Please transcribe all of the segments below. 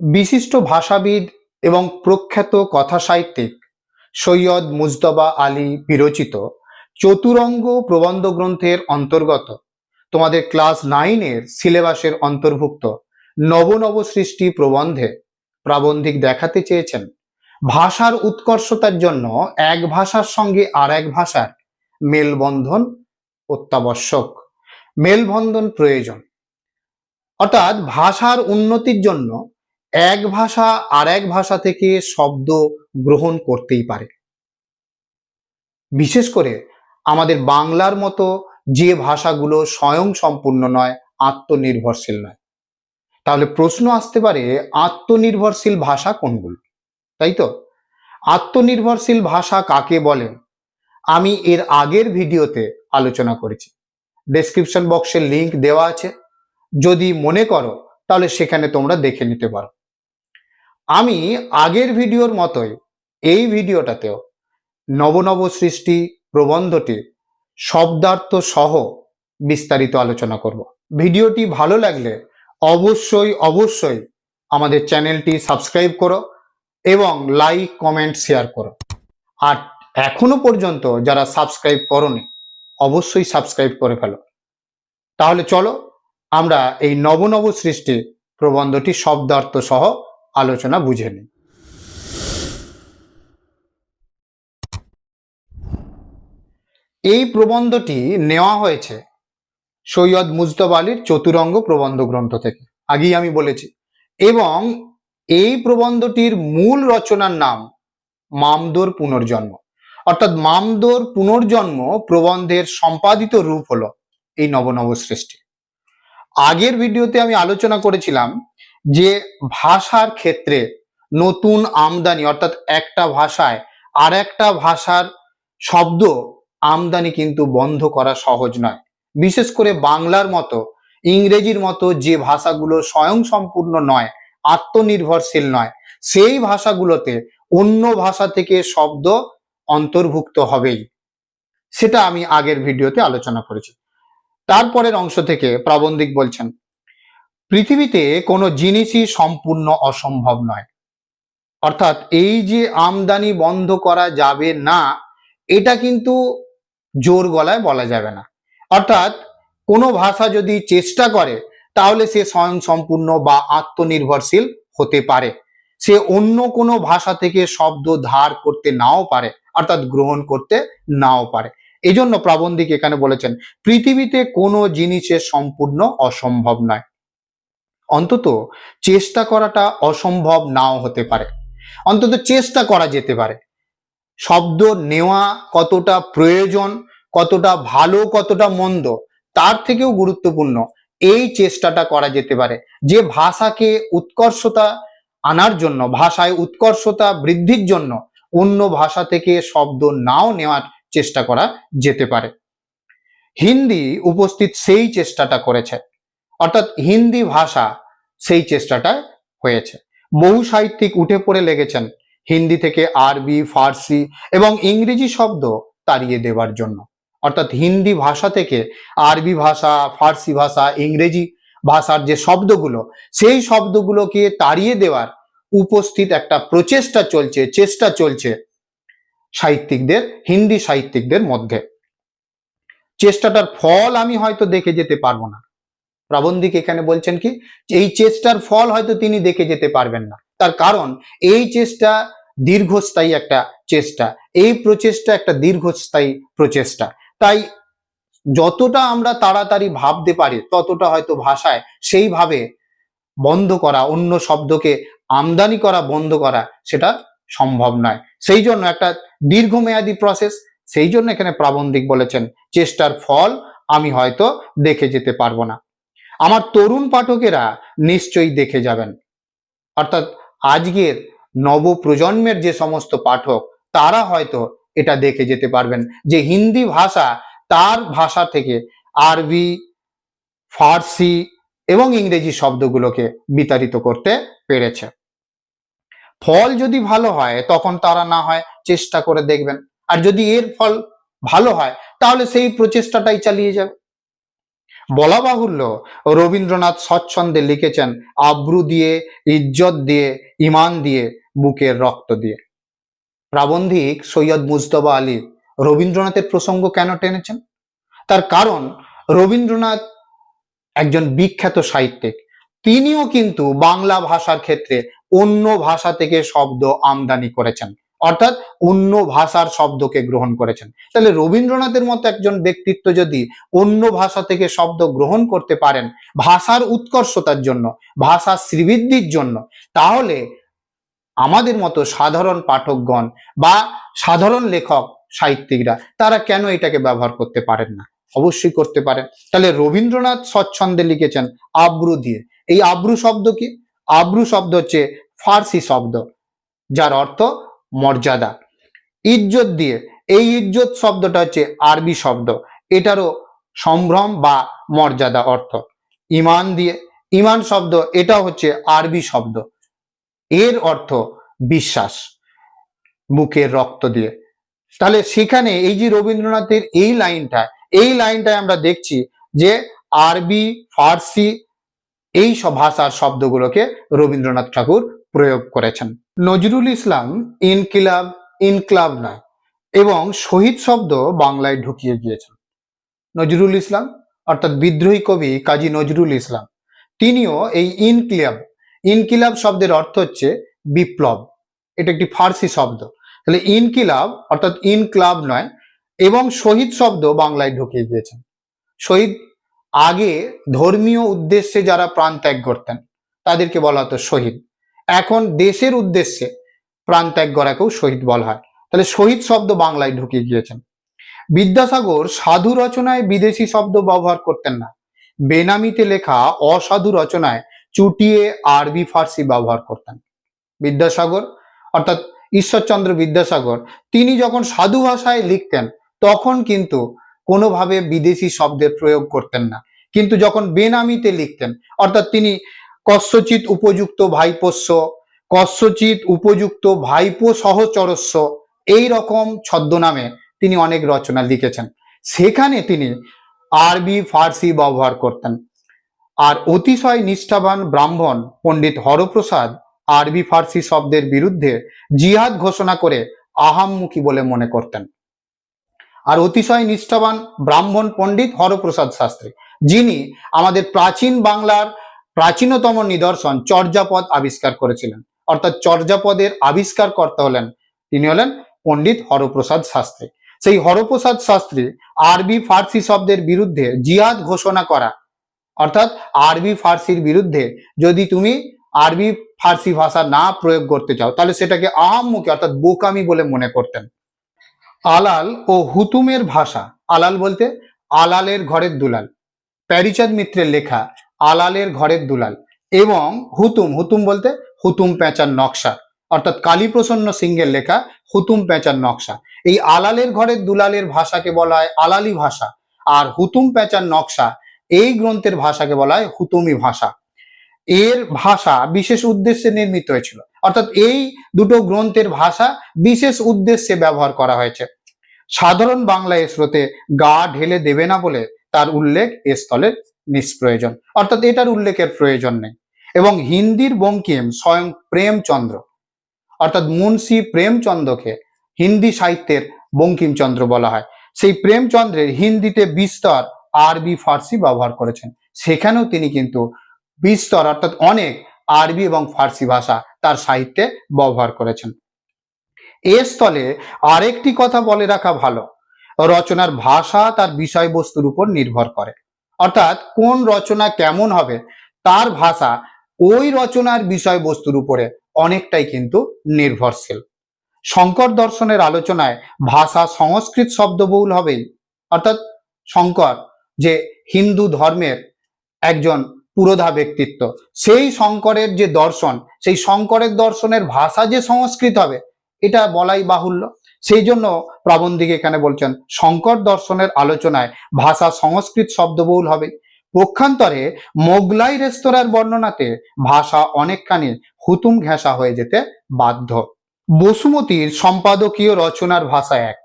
বিশিষ্ট ভাষাবিদ এবং প্রখ্যাত কথাসাহিত্যিক সৈয়দ মুজতবা আলী বিরচিত চতুরঙ্গ প্রবন্ধ গ্রন্থের অন্তর্গত, তোমাদের ক্লাস নাইনের সিলেবাসের অন্তর্ভুক্ত নব নব সৃষ্টি প্রবন্ধে প্রাবন্ধিক দেখাতে চেয়েছেন। ভাষার উৎকর্ষতার জন্য এক ভাষার সঙ্গে আর এক ভাষার মেলবন্ধন অত্যাবশ্যক, মেলবন্ধন প্রয়োজন। অর্থাৎ ভাষার উন্নতির জন্য এক ভাষা আর এক ভাষা থেকে শব্দ গ্রহণ করতেই পারে। বিশেষ করে আমাদের বাংলার মতো যে ভাষাগুলো স্বয়ং সম্পূর্ণ নয়, আত্মনির্ভরশীল নয়। তাহলে প্রশ্ন আসতে পারে, আত্মনির্ভরশীল ভাষা কোনগুলো? তাই তো? আত্মনির্ভরশীল ভাষা কাকে বলে? আমি এর আগের ভিডিওতে আলোচনা করেছি। ডেসক্রিপশন বক্সে লিংক দেওয়া আছে। যদি মনে করো, তাহলে সেখানে তোমরা দেখে নিতে পারো। আমি আগের ভিডিওর মতোই এই ভিডিওটাতেও নবনব সৃষ্টি প্রবন্ধটি শব্দার্থ সহ বিস্তারিত আলোচনা করব। ভিডিওটি ভালো লাগলে অবশ্যই অবশ্যই আমাদের চ্যানেলটি সাবস্ক্রাইব করো এবং লাইক, কমেন্ট, শেয়ার করো। আর এখনও পর্যন্ত যারা সাবস্ক্রাইব করনি, অবশ্যই সাবস্ক্রাইব করে ফেলো। তাহলে চলো আমরা এই নবনব সৃষ্টি প্রবন্ধটি শব্দার্থ সহ আলোচনা বুঝে নিই এই প্রবন্ধটি নেওয়া হয়েছে সৈয়দ মুজতব আলীর চতুরঙ্গ প্রবন্ধ গ্রন্থ থেকে। আগেই আমি বলেছি। এবং এই প্রবন্ধটির মূল রচনার নাম মামদোর পুনর্জন্ম। অর্থাৎ মামদোর পুনর্জন্ম প্রবন্ধের সম্পাদিত রূপ হলো এই নবনব সৃষ্টি আগের ভিডিওতে আমি আলোচনা করেছিলাম যে ভাষার ক্ষেত্রে নতুন আমদানি, অর্থাৎ একটা ভাষায় আর একটা ভাষার শব্দ আমদানি কিন্তু বন্ধ করা সহজ নয়। বিশেষ করে বাংলার মতো, ইংরেজির মতো যে ভাষাগুলো স্বয়ং সম্পূর্ণ নয়, আত্মনির্ভরশীল নয়, সেই ভাষাগুলোতে অন্য ভাষা থেকে শব্দ অন্তর্ভুক্ত হবেই। সেটা আমি আগের ভিডিওতে আলোচনা করেছি। তারপরের অংশ থেকে প্রাবন্ধিক বলছেন পৃথিবীতে কোনো জিনিসই সম্পূর্ণ অসম্ভব নয়। অর্থাৎ এই যে আমদানি বন্ধ করা যাবে না, এটা কিন্তু জোর গলায় বলা যাবে না। অর্থাৎ কোনো ভাষা যদি চেষ্টা করে, তাহলে সে স্বয়ং সম্পূর্ণ বা আত্মনির্ভরশীল হতে পারে। সে অন্য কোনো ভাষা থেকে শব্দ ধার করতে নাও পারে, অর্থাৎ গ্রহণ করতে নাও পারে। এজন্য প্রাবন্ধিক এখানে বলেছেন, পৃথিবীতে কোনো জিনিসের সম্পূর্ণ অসম্ভব নয়। অন্তত চেষ্টা করাটা অসম্ভব নাও হতে পারে। অন্তত চেষ্টা করা যেতে পারে। শব্দ নেওয়া কতটা প্রয়োজন, কতটা ভালো, কতটা মন্দ, তার থেকেও গুরুত্বপূর্ণ এই চেষ্টাটা করা যেতে পারে। যে ভাষাকে উৎকর্ষতা আনার জন্য, ভাষায় উৎকর্ষতা বৃদ্ধির জন্য অন্য ভাষা থেকে শব্দ নাও নেওয়ার চেষ্টা করা যেতে পারে। হিন্দি উপস্থিত সেই চেষ্টাটা করেছে। অর্থাৎ হিন্দি ভাষা সেই চেষ্টাটা হয়েছে। বহু সাহিত্যিক উঠে পড়ে লেগেছেন হিন্দি থেকে আরবি, ফার্সি এবং ইংরেজি শব্দ তাড়িয়ে দেওয়ার জন্য। অর্থাৎ হিন্দি ভাষা থেকে আরবি ভাষা, ফার্সি ভাষা, ইংরেজি ভাষার যে শব্দগুলো, সেই শব্দগুলোকে তাড়িয়ে দেওয়ার উপস্থিত একটা প্রচেষ্টা চলছে, চেষ্টা চলছে সাহিত্যিকদের, হিন্দি সাহিত্যিকদের মধ্যে। চেষ্টাটার ফল আমি হয়তো দেখে যেতে পারব না। প্রাবন্ধিক এখানে বলছেন কি? এই চেষ্টার ফল হয়তো তিনি দেখে যেতে পারবেন না। তার কারণ, এই চেষ্টা দীর্ঘস্থায়ী একটা চেষ্টা। এই প্রচেষ্টা একটা দীর্ঘস্থায়ী প্রচেষ্টা। তাই যতটা আমরা তাড়াতাড়ি ভাবতে পারি, ততটা হয়তো ভাষায় সেইভাবে বন্ধ করা, অন্য শব্দকে আমদানি করা, বন্ধ করা সেটা সম্ভব নয়। সেই জন্য একটা দীর্ঘমেয়াদী প্রসেস সেই জন্য এখানে প্রাবন্ধিক বলেছেন, চেষ্টার ফল আমি হয়তো দেখে যেতে পারব না। আমার তরুণ পাঠকেরা নিশ্চয়ই দেখে যাবেন। অর্থাৎ আজকের নব প্রজন্মের যে সমস্ত পাঠক, তারা হয়তো এটা দেখে যেতে পারবেন যে হিন্দি ভাষা তার ভাষা থেকে আরবি, ফার্সি এবং ইংরেজি শব্দগুলোকে বিতাড়িত করতে পেরেছে। ফল যদি ভালো হয়, তখন তারা না হয় চেষ্টা করে দেখবেন। আর যদি এর ফল ভালো হয়, তাহলে সেই প্রচেষ্টাটাই চালিয়ে যাবে। বলা বাহুল্য, রবীন্দ্রনাথ স্বচ্ছন্দে লিখেছেন, আব্রু দিয়ে, ইজ্জত দিয়ে ইমান দিয়ে, বুকের রক্ত দিয়ে। প্রাবন্ধিক সৈয়দ মুজতবা আলী রবীন্দ্রনাথের প্রসঙ্গ কেন টেনেছেন? তার কারণ, রবীন্দ্রনাথ একজন বিখ্যাত সাহিত্যিক। তিনিও কিন্তু বাংলা ভাষার ক্ষেত্রে অন্য ভাষা থেকে শব্দ আমদানি করেছেন। অর্থাৎ অন্য ভাষার শব্দকে গ্রহণ করেছেন। তাহলে রবীন্দ্রনাথের মতো একজন ব্যক্তিত্ব যদি অন্য ভাষা থেকে শব্দ গ্রহণ করতে পারেন, ভাষার উৎকর্ষতার জন্য, ভাষার শ্রীবৃদ্ধির জন্য, তাহলে আমাদের মতো সাধারণ পাঠকগণ বা সাধারণ লেখক, সাহিত্যিকরা, তারা কেন এটাকে ব্যবহার করতে পারেন না? অবশ্যই করতে পারেন। তাহলে রবীন্দ্রনাথ স্বচ্ছন্দে লিখেছেন আব্রু দিয়ে। এই আব্রু শব্দ কি? আব্রু শব্দ হচ্ছে ফার্সি শব্দ, যার অর্থ মর্যাদা। ইজ্জত দিয়ে, এই ইজ্জত শব্দটা হচ্ছে আরবি শব্দ। এটারও সম্ভ্রম বা মর্যাদা অর্থ। ইমান দিয়ে, ইমান শব্দ এটা হচ্ছে আরবি শব্দ। এর অর্থ বিশ্বাস, বুকের রক্ত দিয়ে। তাহলে সেখানে এই যে রবীন্দ্রনাথের এই লাইনটা, এই লাইনটায় আমরা দেখছি যে আরবি, ফার্সি এই সব ভাষার শব্দগুলোকে রবীন্দ্রনাথ ঠাকুর প্রয়োগ করেছেন। নজরুল ইসলাম ইনকিলাব, ইনক্লাব নয়, এবং শহীদ শব্দ বাংলায় ঢুকিয়ে গিয়েছেন। নজরুল ইসলাম, অর্থাৎ বিদ্রোহী কবি কাজী নজরুল ইসলাম, তিনিও এই ইনকিলাব ইনকিলাব শব্দের অর্থ হচ্ছে বিপ্লব। এটা একটি ফার্সি শব্দ। তাহলে ইনকিলাব, অর্থাৎ ইনক্লাব নয়, এবং শহীদ শব্দ বাংলায় ঢুকিয়ে গিয়েছেন। শহীদ আগে ধর্মীয় উদ্দেশ্যে যারা প্রাণ ত্যাগ করতেন, তাদেরকে বলা হতো শহীদ। এখন দেশের উদ্দেশ্যে প্রাণ ত্যাগ করাকেও শহীদ বলা হয়। তাহলে শহীদ শব্দ বাংলায় ঢুকিয়ে গিয়েছেন। বিদ্যাসাগর সাধু রচনায় বিদেশি শব্দ ব্যবহার করতেন না। বেনামিতে লেখা অসাধু রচনায় চুটিয়ে আরবি ফার্সি ব্যবহার করতেন। বিদ্যাসাগর, অর্থাৎ ঈশ্বরচন্দ্র বিদ্যাসাগর, তিনি যখন সাধু ভাষায় লিখতেন, তখন কিন্তু কোনোভাবে বিদেশি শব্দের প্রয়োগ করতেন না। কিন্তু যখন বেনামিতে লিখতেন, অর্থাৎ তিনি কস্যচিত উপযুক্ত ভাইপোষ্য কস্যচিত উপযুক্ত ভাইপো সহচরস্য এই রকম ছদ্মনামে তিনি অনেক রচনা লিখেছেন। সেখানে তিনি আরবি, ফার্সি ব্যবহার করতেন। আর অতিশয় নিষ্ঠাবান ব্রাহ্মণ পণ্ডিত হরপ্রসাদ আরবি, ফার্সি শব্দের বিরুদ্ধে জিহাদ ঘোষণা করে আহাম্মুখী বলে মনে করতেন। আর অতিশয় নিষ্ঠাবান ব্রাহ্মণ পণ্ডিত হরপ্রসাদ শাস্ত্রী, যিনি আমাদের প্রাচীন বাংলার প্রাচীনতম নিদর্শন চর্যাপদ আবিষ্কার করেছিলেন। অর্থাৎ চর্যাপদের আবিষ্কার করতে হলেন, তিনি হলেন পণ্ডিত হরপ্রসাদ শাস্ত্রী। সেই হরপ্রসাদ শাস্ত্রী আরবি ফার্সি শব্দের বিরুদ্ধে জিহাদ ঘোষণা করা। অর্থাৎ আরবি ফার্সির বিরুদ্ধে যদি তুমি আরবি ফার্সি ভাষা না প্রয়োগ করতে চাও, তাহলে সেটাকে আহাম্মুখী অর্থাৎ বোকামি বলে মনে করতেন। আলাল ও হুতুমের ভাষা, আলাল বলতে আলালের ঘরের দুলাল। প্যারিচাঁদ মিত্রের লেখা আলালের ঘরের দুলাল এবং হুতুম হুতুম বলতে হুতুম পেঁচার নকশা। অর্থাৎ কালীপ্রসন্ন সিংহের লেখা হুতুম পেঁচার নকশা। এই আলালের ঘরের দুলালের ভাষাকে বলা হয় আলালি ভাষা আর হুতুম পেঁচার নকশা এই গ্রন্থের ভাষাকে বলা হয় হুতুমি ভাষা। এর ভাষা বিশেষ উদ্দেশ্যে নির্মিত হয়েছিল। অর্থাৎ এই দুটো গ্রন্থের ভাষা বিশেষ উদ্দেশ্যে ব্যবহার করা হয়েছে। সাধারণ বাংলা স্রোতে গা ঢেলে দেবে না বলে তার উল্লেখ এ স্থলে নিষ্প্রয়োজন। অর্থাৎ এটার উল্লেখের প্রয়োজন নেই। এবং হিন্দির বঙ্কিম স্বয়ং প্রেমচন্দ্র। অর্থাৎ মুন্সি প্রেমচন্দ্রকে হিন্দি সাহিত্যের বঙ্কিমচন্দ্র বলা হয়। সেই প্রেমচন্দ্রের হিন্দিতে বিস্তর আরবি ফার্সি ব্যবহার করেছেন। সেখানেও তিনি কিন্তু বিস্তর অর্থাৎ অনেক আরবি এবং ফার্সি ভাষা তার সাহিত্যে ব্যবহার করেছেন। এ স্থলে আরেকটি কথা বলে রাখা ভালো। রচনার ভাষা তার বিষয়বস্তুর উপর নির্ভর করে। অর্থাৎ কোন রচনা কেমন হবে, তার ভাষা ওই রচনার বিষয়বস্তুর উপরে অনেকটাই কিন্তু নির্ভরশীল। শঙ্কর দর্শনের আলোচনায় ভাষা সংস্কৃত শব্দবহুল হবেই। অর্থাৎ শঙ্কর যে হিন্দু ধর্মের একজন পুরোধা ব্যক্তিত্ব, সেই শঙ্করের যে দর্শন, সেই শঙ্করের দর্শনের ভাষা যে সংস্কৃত হবে, এটা বলাই বাহুল্য। সেই জন্য প্রাবন্ধিক এখানে বলছেন, শঙ্কর দর্শনের আলোচনায় ভাষা সংস্কৃত শব্দবহুল হবে। পক্ষান্তরে মোগলাই রেস্তোরাঁর বর্ণনাতে ভাষা অনেকখানি হুতুম ঘেঁষা হয়ে যেতে বাধ্য। বসুমতীর সম্পাদকীয় রচনার ভাষা এক।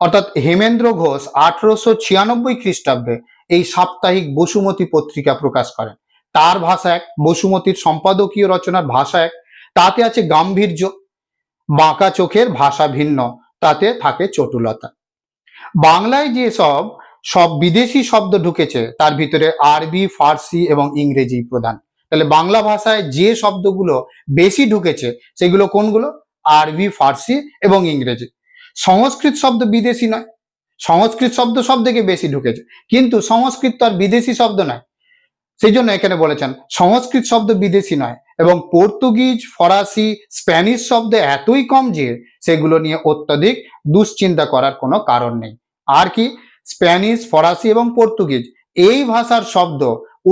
অর্থাৎ হেমেন্দ্র ঘোষ আঠারোশো ছিয়ানব্বই খ্রিস্টাব্দে এই সাপ্তাহিক বসুমতী পত্রিকা প্রকাশ করেন। তার ভাষা এক, বসুমতীর সম্পাদকীয় রচনার ভাষা এক। তাতে আছে গাম্ভীর্য। বাঁকা চোখের ভাষা ভিন্ন, তাতে থাকে চটুলতা। বাংলায় যে সব সব বিদেশি শব্দ ঢুকেছে, তার ভিতরে আরবি, ফার্সি এবং ইংরেজি প্রধান। তাহলে বাংলা ভাষায় যে শব্দগুলো বেশি ঢুকেছে, সেগুলো কোনগুলো? আরবি, ফার্সি এবং ইংরেজি। সংস্কৃত শব্দ বিদেশি নয়। সংস্কৃত শব্দ সব থেকে বেশি ঢুকেছে। কিন্তু সংস্কৃত তো আর বিদেশি শব্দ নয়। সেই জন্য এখানে বলেছেন, সংস্কৃত শব্দ বিদেশি নয়। এবং পর্তুগিজ, ফরাসি, স্প্যানিশ শব্দ এতই কম যে সেগুলো নিয়ে অত্যধিক দুশ্চিন্তা করার কোনো কারণ নেই। আর কি? স্প্যানিশ, ফরাসি এবং পর্তুগিজ এই ভাষার শব্দ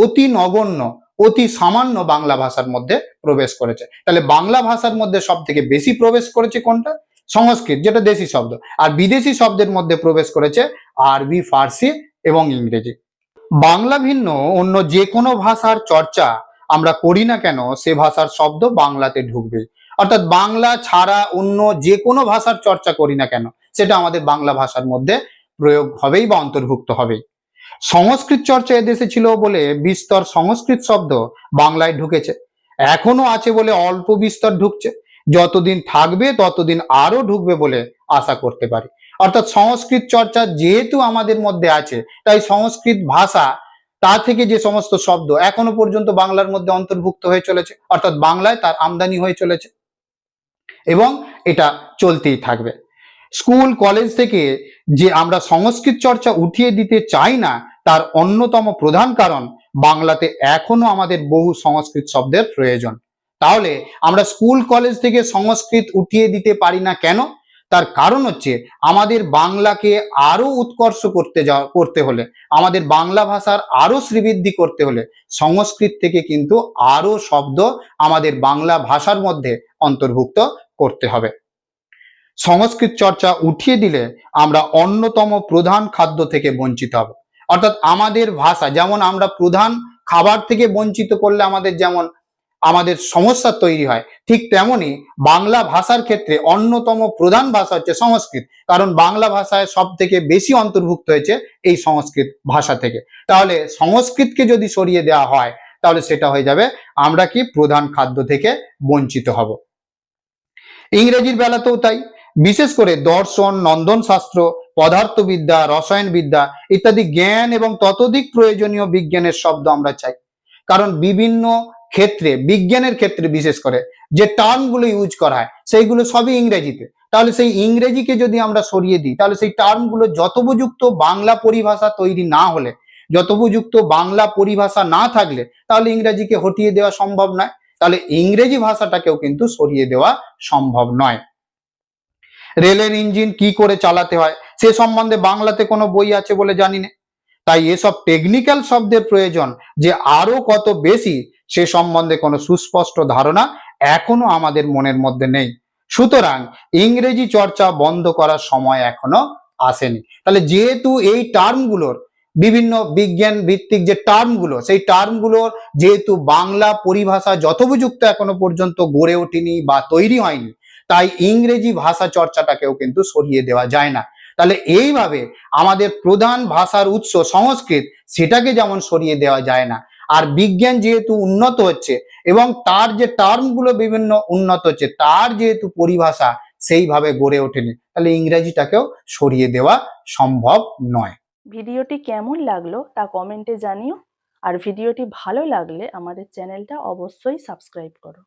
অতি নগণ্য, অতি সামান্য বাংলা ভাষার মধ্যে প্রবেশ করেছে। তাহলে বাংলা ভাষার মধ্যে সব থেকে বেশি প্রবেশ করেছে কোনটা? সংস্কৃত, যেটা দেশি শব্দ। আর বিদেশি শব্দের মধ্যে প্রবেশ করেছে আরবি, ফার্সি এবং ইংরেজি। বাংলা ভিন্ন, অন্য যে কোনো ভাষার চর্চা আমরা করি না কেন, সে ভাষার শব্দ বাংলাতে ঢুকবে। অর্থাৎ বাংলা ছাড়া অন্য যে কোনো ভাষার চর্চা করি না কেন, সেটা আমাদের বাংলা ভাষার মধ্যে প্রয়োগ হবেই বা অন্তর্ভুক্ত হবেই। সংস্কৃত চর্চা এদেশে ছিল বলে বিস্তর সংস্কৃত শব্দ বাংলায় ঢুকেছে। এখনও আছে বলে অল্প বিস্তর ঢুকছে। যতদিন থাকবে, ততদিন আরও ঢুকবে বলে আশা করতে পারি। অর্থাৎ সংস্কৃত চর্চা যেহেতু আমাদের মধ্যে আছে, তাই সংস্কৃত ভাষা তা থেকে যে সমস্ত শব্দ এখনও পর্যন্ত বাংলার মধ্যে অন্তর্ভুক্ত হয়ে চলেছে, অর্থাৎ বাংলায় তার আমদানি হয়ে চলেছে এবং এটা চলতেই থাকবে। স্কুল, কলেজ থেকে যে আমরা সংস্কৃত চর্চা উঠিয়ে দিতে চাই না, তার অন্যতম প্রধান কারণ বাংলাতে এখনও আমাদের বহু সংস্কৃত শব্দের প্রয়োজন। তাহলে আমরা স্কুল, কলেজ থেকে সংস্কৃত উঠিয়ে দিতে পারি না কেন? তার কারণ হচ্ছে আমাদের বাংলাকে আরও উৎকর্ষ করতে যাওয়া করতে হলে, আমাদের বাংলা ভাষার আরও শ্রীবৃদ্ধি করতে হলে সংস্কৃত থেকে কিন্তু আরও শব্দ আমাদের বাংলা ভাষার মধ্যে অন্তর্ভুক্ত করতে হবে। সংস্কৃত চর্চা উঠিয়ে দিলে আমরা অন্যতম প্রধান খাদ্য থেকে বঞ্চিত হব। অর্থাৎ আমাদের ভাষা, যেমন আমরা প্রধান খাবার থেকে বঞ্চিত করলে আমাদের যেমন আমাদের সমস্যা তৈরি হয়। ঠিক তেমনি বাংলা ভাষার ক্ষেত্রে অন্যতম প্রধান ভাষা হচ্ছে সংস্কৃত। কারণ বাংলা ভাষায় সব থেকে বেশি অন্তর্ভুক্ত হয়েছে এই সংস্কৃত ভাষা থেকে। তাহলে সংস্কৃতকে যদি সরিয়ে দেওয়া হয়, তাহলে সেটা হয়ে যাবে আমরা কি প্রধান খাদ্য থেকে বঞ্চিত হব। ইংরেজির বেলাতেও তাই। বিশেষ করে দর্শন নন্দন শাস্ত্র পদার্থবিদ্যা, রসায়নবিদ্যা ইত্যাদি জ্ঞান এবং ততোধিক প্রয়োজনীয় বিজ্ঞানের শব্দ আমরা চাই। কারণ বিভিন্ন ক্ষেত্রে, বিজ্ঞানের ক্ষেত্রে বিশেষ করে যে টার্মগুলো ইউজ করা হয়, সেইগুলো সবই ইংরেজিতে। তাহলে সেই ইংরেজিকে যদি আমরা সরিয়ে দিই, তাহলে সেই টার্মগুলো যথোপযুক্ত বাংলা পরিভাষা তৈরি না হলে যথোপযুক্ত বাংলা পরিভাষা না থাকলে, তাহলে ইংরেজিকে হটিয়ে দেওয়া সম্ভব নয়। তাহলে ইংরেজি ভাষাটাকেও কিন্তু সরিয়ে দেওয়া সম্ভব নয়। রেলের ইঞ্জিন কি করে চালাতে হয়, সে সম্বন্ধে বাংলাতে কোনো বই আছে বলে জানি না। তাই এসব টেকনিক্যাল শব্দের প্রয়োজন যে আরও কত বেশি সে সম্বন্ধে কোনো সুস্পষ্ট ধারণা এখনও আমাদের মনের মধ্যে নেই। সুতরাং ইংরেজি চর্চা বন্ধ করার সময় এখনও আসেনি। তাহলে যেহেতু এই টার্মগুলোর বিভিন্ন বিজ্ঞান ভিত্তিক যে টার্মগুলো, সেই টার্মগুলোর যেহেতু বাংলা পরিভাষা যথোপযুক্ত এখনও পর্যন্ত গড়ে ওঠেনি বা তৈরি হয়নি, তাই ইংরেজি ভাষা চর্চাটাকেও কিন্তু সরিয়ে দেওয়া যায় না। তাহলে এইভাবে আমাদের প্রধান ভাষার উৎস সংস্কৃত সেটাকে যেমন সরিয়ে দেওয়া যায় না। আর বিজ্ঞান যেহেতু উন্নত হচ্ছে এবং তার যে টার্মগুলো বিভিন্ন উন্নত হচ্ছে, তার যেহেতু পরিভাষা সেইভাবে গড়ে ওঠেনি, তাহলে ইংরেজিটাকেও সরিয়ে দেওয়া সম্ভব নয়। ভিডিওটি কেমন লাগল তা কমেন্টে জানিও, আর ভিডিওটি ভালো লাগলে আমাদের চ্যানেলটা অবশ্যই সাবস্ক্রাইব করো।